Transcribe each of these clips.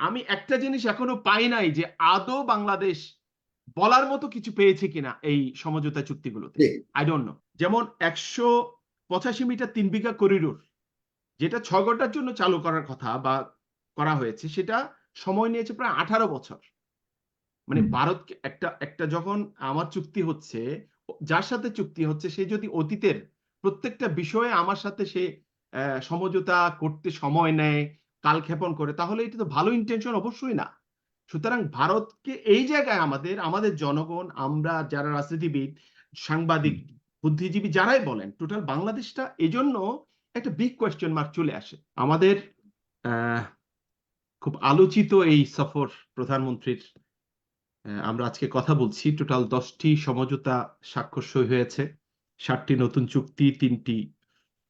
আমি একটা জিনিস এখনও পাই নাই যে আদৌ বাংলাদেশ বলার মতো কিছু পেয়েছে কিনা এই সমঝোতা চুক্তিগুলোতে। আই ডোন্ট নো যেমন একশো পঁচাশি মিটার তিন বিঘা করিডোর যেটা ছ ঘণ্টার জন্য চালু করার কথা বা করা হয়েছে সেটা সময় নিয়েছে প্রায় আঠারো বছর। মানে ভারত একটা একটা যখন আমার চুক্তি হচ্ছে যার সাথে চুক্তি হচ্ছে সে যদি অতীতের প্রত্যেকটা বিষয়ে আমার সাথে সে আহ, সমঝোতা করতে সময় নেয় কালক্ষেপণ করে তাহলে এটা তো ভালো ইন্টেনশন অবশ্যই না। সুতরাং ভারতকে এই জায়গায় আমাদের আমাদের জনগণ আমরা যারা রাজনীতিবিদ সাংবাদিক বুদ্ধিজীবী যারাই বলেন টোটাল বাংলাদেশটা এজন্য একটা বিগ কোয়েশ্চেন মার্ক চলে আসে। আমাদের আহ, খুব আলোচিত এই সফর প্রধানমন্ত্রীর আমরা আজকে কথা বলছি। টোটাল দশটি সমঝোতা স্বাক্ষর সই হয়েছে ষাটটি নতুন চুক্তি তিনটি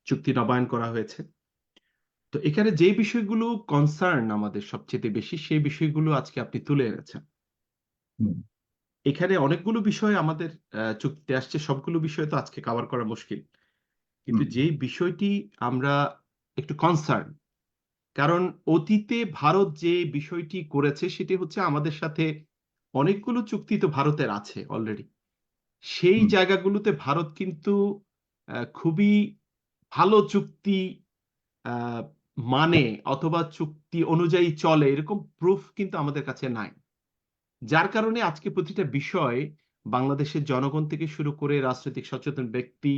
চুক্তি নবায়ন করা হয়েছে। তো এখানে যে বিষয়গুলো কনসার্ন আমাদের সবচেয়ে বেশি সেই বিষয়গুলো আজকে আপনি তুলে এনেছেন। এখানে অনেকগুলো বিষয় আমাদের চুক্তিতে আসছে সবগুলো বিষয় তো আজকে কভার করা মুশকিল। কিন্তু। যে বিষয়টি আমরা একটু কনসার্ন কারণ অতীতে ভারত যে বিষয়টি করেছে সেটি হচ্ছে আমাদের সাথে অনেকগুলো চুক্তি তো ভারতের আছে অলরেডি সেই জায়গাগুলোতে ভারত কিন্তু আহ, খুবই ভালো চুক্তি আহ, মানে অথবা চুক্তি অনুযায়ী চলে এরকম প্রুফ কিন্তু আমাদের কাছে নাই। যার কারণে আজকে প্রতিটা বিষয় বাংলাদেশের জনগণ থেকে শুরু করে রাজনৈতিক সচেতন ব্যক্তি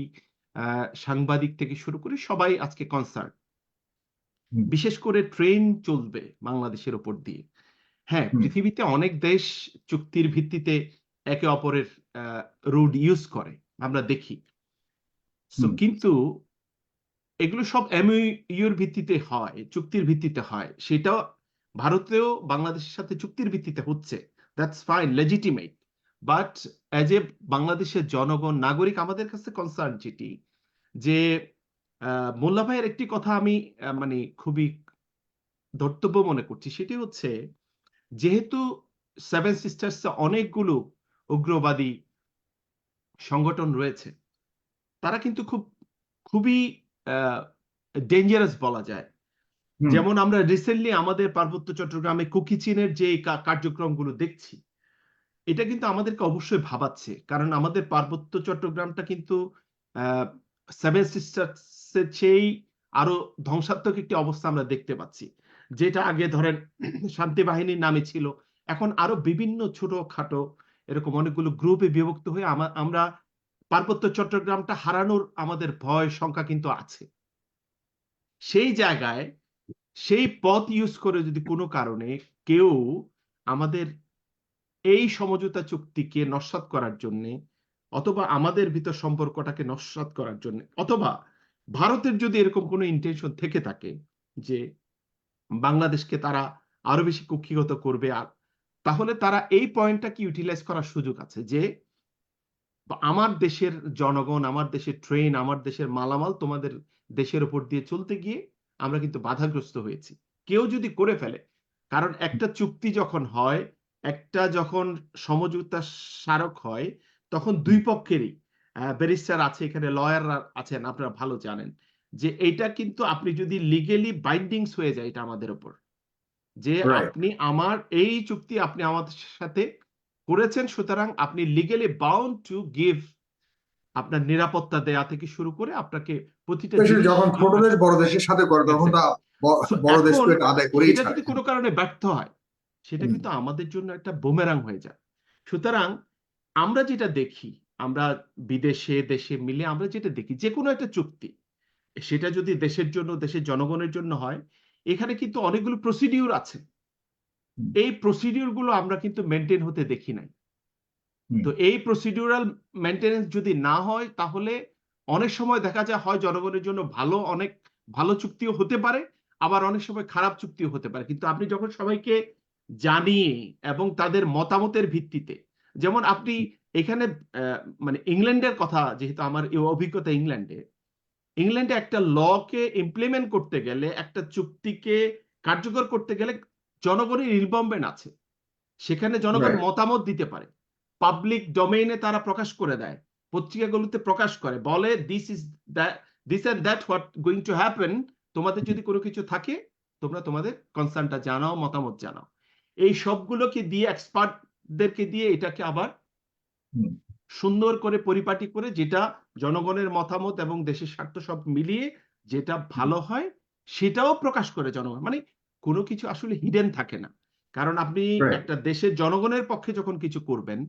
সাংবাদিক থেকে শুরু করে সবাই আজকে কনসার্ন বিশেষ করে ট্রেন চলবে বাংলাদেশের উপর দিয়ে। হ্যাঁ পৃথিবীতে অনেক দেশ চুক্তির ভিত্তিতে একে অপরের রুট ইউজ করে আমরা দেখি। কিন্তু এগুলো সব এমইউর ভিত্তিতে হয়, চুক্তির ভিত্তিতে হয়। সেটাও ভারতেও বাংলাদেশের সাথে চুক্তির ভিত্তিতে হচ্ছে। That's fine legitimate but as a বাংলাদেশের জনগণ, নাগরিক, আমাদের কাছে কনসার্ন যেটি, যে মোল্লা ভাইয়ের একটি কথা আমি মানে খুবই ধর্তব্য মনে করছি। সেটি হচ্ছে, যেহেতু সেভেন সিস্টার্স অনেকগুলো উগ্রবাদী সংগঠন রয়েছে, তারা কিন্তু খুব, খুবই ডেঞ্জারাস বলা যায়। যেমন আমরা রিসেন্টলি আমাদের পার্বত্য চট্টগ্রামে কুকি চীনের যে কার্যক্রমগুলো দেখছি এটা কিন্তু আমাদেরকে অবশ্যই ভাবাচ্ছে। কারণ আমাদের পার্বত্য চট্টগ্রামটা কিন্তু সেভেন সিস্টার্সের চেয়েই আরও ধ্বংসাত্মক একটি অবস্থা আমরা দেখতে পাচ্ছি। যেটা আগে ধরেন শান্তি বাহিনীর নামে ছিল। এখন আরও বিভিন্ন ছোট খাটো এরকম অনেকগুলো গ্রুপে বিভক্ত হয়ে আমরা পার্বত্য চট্টগ্রামটা হারানোর আমাদের ভয় সংখ্যা কিন্তু আছে। সেই জায়গায় সেই পথ ইউজ করে যদি কোনো কারণে কেউ আমাদের এই সমঝোতা চুক্তিকে নস্বাত করার জন্য অথবা আমাদের ভিতর সম্পর্কটাকে নস্বাত করার জন্য অথবা ভারতের যদি এরকম কোনো ইন্টেনশন থেকে থাকে যে বাংলাদেশকে তারা আরও বেশি কুক্ষিগত করবে আর তাহলে তারা এই পয়েন্টটাকে ইউটিলাইজ করার সুযোগ আছে যে আমার দেশের জনগণ আমার দেশের ট্রেন আমার দেশের মালামাল তোমাদের দেশের উপর দিয়ে চলতে গিয়ে আমরা কিন্তু বাধাগ্রস্ত হয়েছি। কেউ যদি করে ফেলে কারণ একটা চুক্তি যখন হয় একটা যখন সমঝোতা স্মারক হয় তখন দুই পক্ষেরই ব্যারিস্টার আছে এখানে লয়াররা আছেন আপনারা ভালো জানেন যে এটা কিন্তু আপনি যদি লিগেলি বাইন্ডিংস হয়ে যায় এটা আমাদের উপর যে আপনি আমার এই চুক্তি আপনি আমাদের সাথে করেছেন সুতরাং আপনি লিগেলি বাউন্ড টু গিভ আপনার নিরাপত্তা দেয়া থেকে শুরু করে আপনাকে প্রতিটা যখন ছোট দেশ বড় দেশের সাথে করে তখন বড় দেশ এটা আদায় করেই সেটা যদি কোনো কারণে ব্যর্থ হয় সেটা কিন্তু আমাদের জন্য একটা বোমেরাং হয়ে যায়। সুতরাং আমরা যেটা দেখি আমরা বিদেশে দেশে মিলে আমরা যেটা দেখি যে কোনো একটা চুক্তি সেটা যদি দেশের জন্য দেশের জনগণের জন্য হয় এখানে কিন্তু অনেকগুলো প্রসিডিউর আছে। এই প্রসিডিউরগুলো আমরা কিন্তু মেনটেন হতে দেখি নাই। তো এই প্রসিডিউরাল মেনটেনেন্স যদি না হয় তাহলে অনেক সময় দেখা যায় হয় জনগণের জন্য ভালো অনেক ভালো চুক্তিও হতে পারে আবার অনেক সময় খারাপ চুক্তিও হতে পারে। কিন্তু আপনি যখন সবাইকে জানিয়ে এবং তাদের মতামতের ভিত্তিতে যেমন আপনি এখানে মানে ইংল্যান্ডের কথা যেহেতু আমার অভিজ্ঞতা ইংল্যান্ডে ইংল্যান্ডে একটা লকে ইমপ্লিমেন্ট করতে গেলে একটা চুক্তিকে কার্যকর করতে গেলে জনগণের ইনভলভমেন্ট আছে সেখানে জনগণ মতামত দিতে পারে। পাবলিক ডোমেইনে তারা প্রকাশ করে দেয় পত্রিকাগুলোতে প্রকাশ করে বলে this is this and that what going to happen তোমাদের যদি কোনো কিছু থাকে তোমরা তোমাদের কনসার্নটা জানাও মতামত জানাও। এই সবগুলোকে দিয়ে এক্সপার্টদেরকে দিয়ে এটাকে আবার সুন্দর করে পরিপাটি করে যেটা জনগণের মতামত এবং দেশের স্বার্থ সব মিলিয়ে যেটা ভালো হয় সেটাও প্রকাশ করে জনগণ। মানে কোনো কিছু আসলে হিডেন থাকে না। কারণ আপনি একটা দেশের জনগণের পক্ষে যখন কিছু করবেন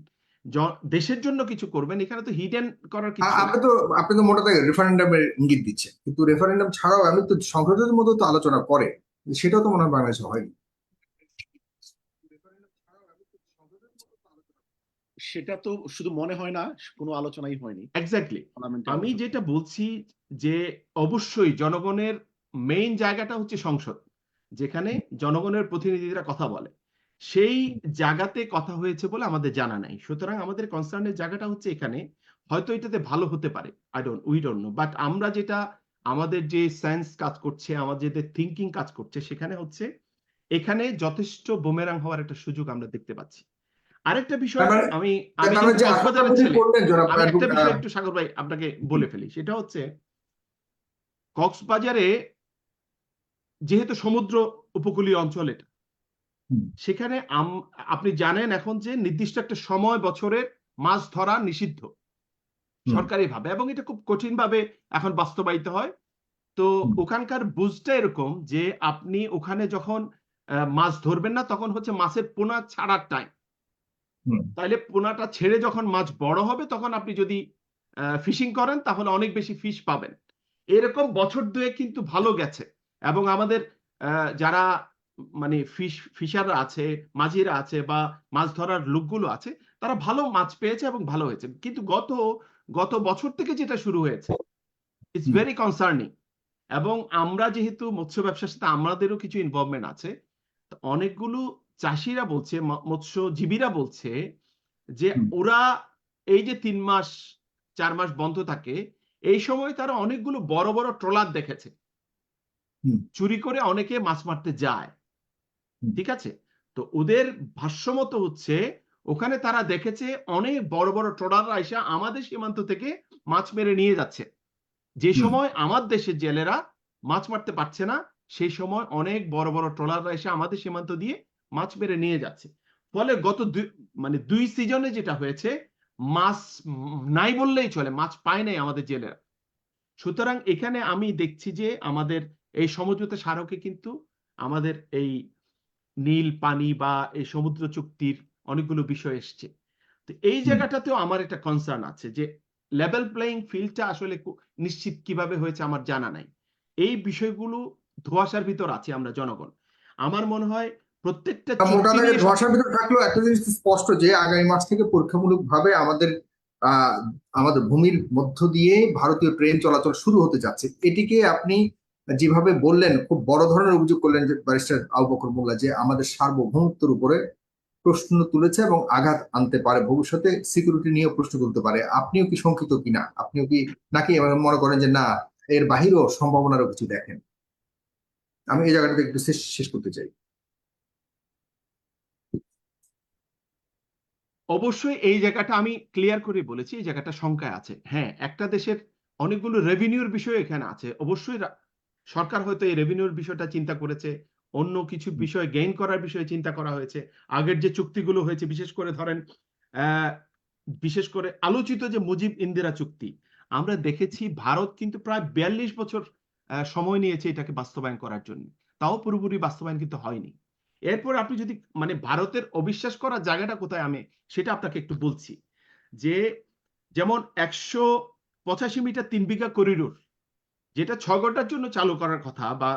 দেশের জন্য কিছু করবেন এখানে তো হিডেন করার কিছু আপনি তো আপনি তো মোটা রেফারেন্ডামের ইঙ্গিত দিচ্ছেন। কিন্তু রেফারেন্ডাম ছাড়াও আমি তো সংসদের মধ্যে তো আলোচনা করে সেটাও তো মনে হয় বাংলাদেশে হয়নি। সেটা তো শুধু মনে হয় না কোনো আলোচনাই হয়নি। এক্স্যাক্টলি আমি যেটা বলছি যে অবশ্যই জনগণের মেইন জায়গাটা হচ্ছে সংসদ। যেখানে জনগণের প্রতিনিধিরা কথা বলে। সেই জায়গাতে কথা হয়েছে বলে আমাদের জানা নাই। সুতরাং আমাদের কনসার্নের জায়গাটা হচ্ছে এখানে। হয়তো এটাতে ভালো হতে পারে। I don't we don't know but আমরা যেটা আমাদের যে সেন্স কাজ করছে আমাদের যে থিঙ্কিং কাজ করছে সেখানে হচ্ছে এখানে যথেষ্ট বোমেরাং হওয়ার একটা সুযোগ আমরা দেখতে পাচ্ছি। আরেকটা বিষয় আমি আমি একটা বিষয় একটু সাগর ভাই আপনাকে বলে ফেলি। সেটা হচ্ছে কক্সবাজারে যেহেতু সমুদ্র উপকূলীয় অঞ্চল এটা। সেখানে আপনি জানেন এখন যে নির্দিষ্ট একটা সময় বছরের মাছ ধরা নিষিদ্ধ। সরকারি ভাবে এবং এটা খুব কঠিন ভাবে এখন বাস্তবায়িত হয়। তো ওখানকার বুঝটা এরকম যে আপনি ওখানে যখন মাছ ধরবেন না তখন হচ্ছে মাছের পোনা ছাড়ার টাইম। তাহলে পোনাটা ছেড়ে যখন মাছ বড় হবে তখন আপনি যদি ফিশিং করেন তাহলে অনেক বেশি ফিশ পাবেন। এরকম বছর দুয়ে কিন্তু ভালো গেছে। এবং আমাদের আহ, যারা মানে ফিশ ফিশাররা আছে মাঝিরা আছে বা মাছ ধরার লোকগুলো আছে তারা ভালো মাছ পেয়েছে এবং ভালো হয়েছে। কিন্তু গত গত বছর থেকে যেটা শুরু হয়েছে ইটস ভেরি কনসার্নিং এবং আমরা যেহেতু মৎস্য ব্যবসার সাথে আমাদেরও কিছু ইনভলভমেন্ট আছে অনেকগুলো চাষিরা বলছে মৎস্যজীবীরা বলছে যে ওরা এই যে তিন মাস চার মাস বন্ধ থাকে এই সময় তারা অনেকগুলো বড় বড় ট্রলার দেখেছে। চুরি করে অনেকে মাছ মারতে যায়। ঠিক আছে? তো ওদের ভাষ্যমত হচ্ছে ওখানে তারা দেখেছে অনেক বড় বড় ট্রলাররা এসে আমাদের সীমান্ত থেকে মাছ মেরে নিয়ে যাচ্ছে। যে সময় আমার দেশের জেলেরা মাছ মারতে পারছে না সেই সময় অনেক বড় বড় ট্রলাররা এসে আমাদের সীমান্ত দিয়ে মাছ মেরে নিয়ে যাচ্ছে। ফলে গত দুই মানে দুই সিজনে যেটা হয়েছে মাছ নাই বললেই চলে মাছ পায় নাই আমাদের জেলেরা। সুতরাং এখানে আমি দেখছি যে আমাদের এই সমঝোতা স্মারকে কিন্তু আমাদের এই নীল পানি বা এই সমুদ্র চুক্তির অনেকগুলো বিষয় এসছে। তো এই জায়গাটাতেও আমার একটা কনসার্ন আছে যে লেভেল প্লেইং ফিল্ডটা আসলে নিশ্চিত কীভাবে হয়েছে আমার জানা নাই। এই বিষয়গুলো ধোঁয়াশার ভিতর আছে আমরা জনগণ। আমার মনে হয় প্রত্যেকটা ধোঁয়াশার ভিতরে থাকলেও একটা জিনিস স্পষ্ট যে আগামী মাস থেকে পরীক্ষামূলক ভাবে আমাদের আহ আমাদের ভূমির মধ্য দিয়ে ভারতীয় ট্রেন চলাচল শুরু হতে যাচ্ছে। এটিকে আপনি যেভাবে বললেন, খুব বড় ধরনের অভিযোগ করলেন ব্যারিস্টার আবু বকর মোল্লা যে আমাদের সার্বভৌমত্বের উপরে প্রশ্ন তুলেছে এবং আঘাত আনতে পারে, ভবিষ্যতে সিকিউরিটি নিয়ে প্রশ্ন তুলতে পারে। আপনিও কি শঙ্কিত কিনা? আপনিও কি নাকি মনে করেন যে না, এর বাহিরেও সম্ভাবনারও কিছু দেখেন? আমি এই জায়গাটাতে একটু শেষ করতে চাই। অবশ্যই এই জায়গাটা আমি ক্লিয়ার করে বলেছি, এই জায়গাটা শঙ্কায় আছে। হ্যাঁ একটা দেশের অনেকগুলো রেভিনিউর বিষয় এখানে আছে। অবশ্যই সরকার হয়তো এই রেভিনিউর বিষয়টা চিন্তা করেছে অন্য কিছু বিষয় গেইন করার বিষয়ে চিন্তা করা হয়েছে আগের যে চুক্তিগুলো হয়েছে বিশেষ করে ধরেন বিশেষ করে আলোচিত যে মুজিব ইন্দিরা চুক্তি আমরা দেখেছি ভারত কিন্তু প্রায় বিয়াল্লিশ বছর সময় নিয়েছে এটাকে বাস্তবায়ন করার জন্য। তাও পুরোপুরি বাস্তবায়ন কিন্তু হয়নি। এরপর আপনি যদি মানে ভারতের অবিশ্বাস করার জায়গাটা কোথায় আমি সেটা আপনাকে একটু বলছি যে যেমন একশো পঁচাশি মিটার তিন বিঘা করিডোর যেটা ছ ঘণ্টার জন্য চালু করার কথা বা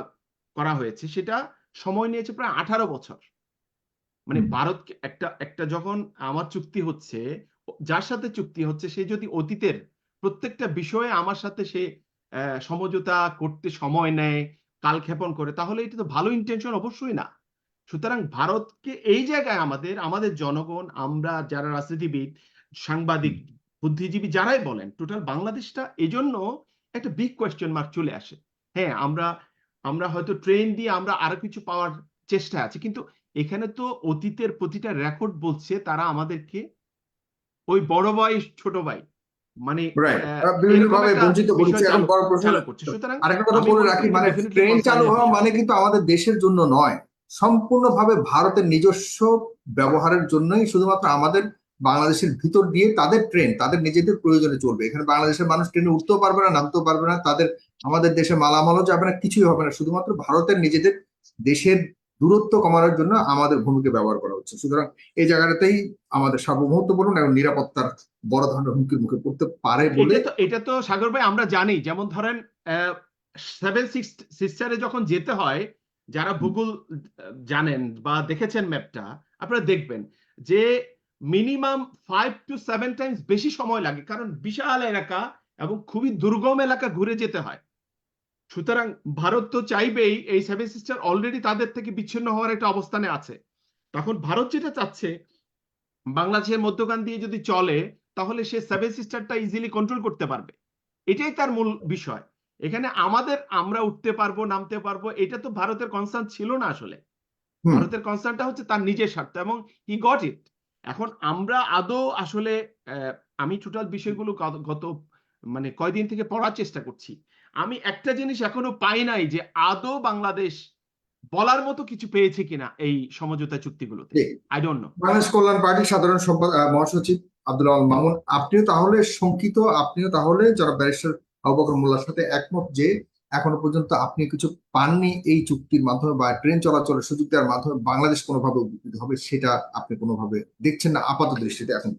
করা হয়েছে সেটা সময় নিয়েছে প্রায় আঠারো বছর। মানে ভারত একটা একটা যখন আমার চুক্তি হচ্ছে যার সাথে চুক্তি হচ্ছে সে যদি অতীতের প্রত্যেকটা বিষয়ে আমার সাথে সে সমঝোতা করতে সময় নেয় কালক্ষেপণ করে তাহলে এটা তো ভালো ইন্টেনশন অবশ্যই না। সুতরাং ভারতকে এই জায়গায় আমাদের আমাদের জনগণ আমরা যারা রাজনীতিবিদ সাংবাদিক বুদ্ধিজীবী যারাই বলেন টোটাল বাংলাদেশটা এজন্য একটা বিগ কোয়েশ্চেন মার্ক চলে আসে। হ্যাঁ আমরা আমরা হয়তো ট্রেন দিয়ে আমরা আরও কিছু পাওয়ার চেষ্টা আছে কিন্তু এখানে তো অতীতের প্রতিটা রেকর্ড বলছে তারা আমাদেরকে ওই বড় ভাই ছোট ভাই মানে বঞ্চিত এখন চালু- বড় প্রশ্ন চালু করছে। সুতরাং আরেকটা কথা বলে রাখি মানে ট্রেন চালু হওয়া মানে কিন্তু আমাদের দেশের জন্য নয় সম্পূর্ণভাবে ভারতের নিজস্ব ব্যবহারের জন্যই শুধুমাত্র আমাদের বাংলাদেশের ভিতর দিয়ে তাদের ট্রেন তাদের নিজেদের প্রয়োজনে চলবে। এখানে বাংলাদেশের মানুষ ট্রেনে উঠতেও পারবে না, নামতেও পারবে না। তাদের, আমাদের দেশে মালামালও যাবে না, কিছুই হবে না। শুধুমাত্র ভারতের নিজেদের দেশের দূরত্ব কমানোর জন্য আমাদের ভূমিকে ব্যবহার করা হচ্ছে। সুতরাং এই জায়গাটাতেই আমাদের সার্বভৌমত্ব এবং নিরাপত্তার বড় ধরনের হুমকির মুখে পড়তে পারে বলে এটা তো সাগর ভাই, আমরা জানি। যেমন ধরেন সেভেন সিস্টারে যখন যেতে হয়, যারা ভূগোল জানেন বা দেখেছেন ম্যাপটা আপনারা দেখবেন যে minimum five to seven times বেশি সময় লাগে কারণ বিশাল এলাকা এবং খুবই দুর্গম এলাকা ঘুরে যেতে হয়। সুতরাং ভারত তো চাইবেই এই সেভেন সিস্টার অলরেডি তাদের থেকে বিচ্ছিন্ন হওয়ার একটা অবস্থানে আছে। তখন ভারত যেটা চাচ্ছে বাংলাদেশের মধ্যখান দিয়ে যদি চলে তাহলে সে সেভেন সিস্টারটা ইজিলি কন্ট্রোল করতে পারবে। এটাই তার মূল বিষয়। এখানে আমাদের আমরা উঠতে পারব নামতে পারব এটা তো ভারতের কনসার্ন ছিল না আসলে। ভারতের কনসার্নটা হচ্ছে তার নিজের স্বার্থ এবং হি গট ইট এখন আমরা আদৌ আসলে আমি টোটাল বিষয়গুলো গত- মানে কয়দিন থেকে পড়ার চেষ্টা করছি। আমি একটা জিনিস এখনও পাই নাই যে আদৌ বাংলাদেশ বলার মতো কিছু পেয়েছে কিনা এই সমঝোতা চুক্তিগুলোতে। I don't know Bangladesh Kalyan পার্টির সাধারণ সম্পাদক মহাসচিব আব্দুল আল মামুন আপনিও তাহলে শঙ্কিত আপনিও তাহলে যারা ব্যারিস্টার আবু বকর মোল্লার সাথে একমত যে এখনও পর্যন্ত আপনি কিছু পাননি এই চুক্তির মাধ্যমে বা ট্রেন চলাচলের সুযোগ দেওয়ার মাধ্যমে বাংলাদেশ কোনোভাবে উপকৃত হবে সেটা আপনি কোনোভাবে দেখছেন না, আপাত দৃষ্টিতে এখন।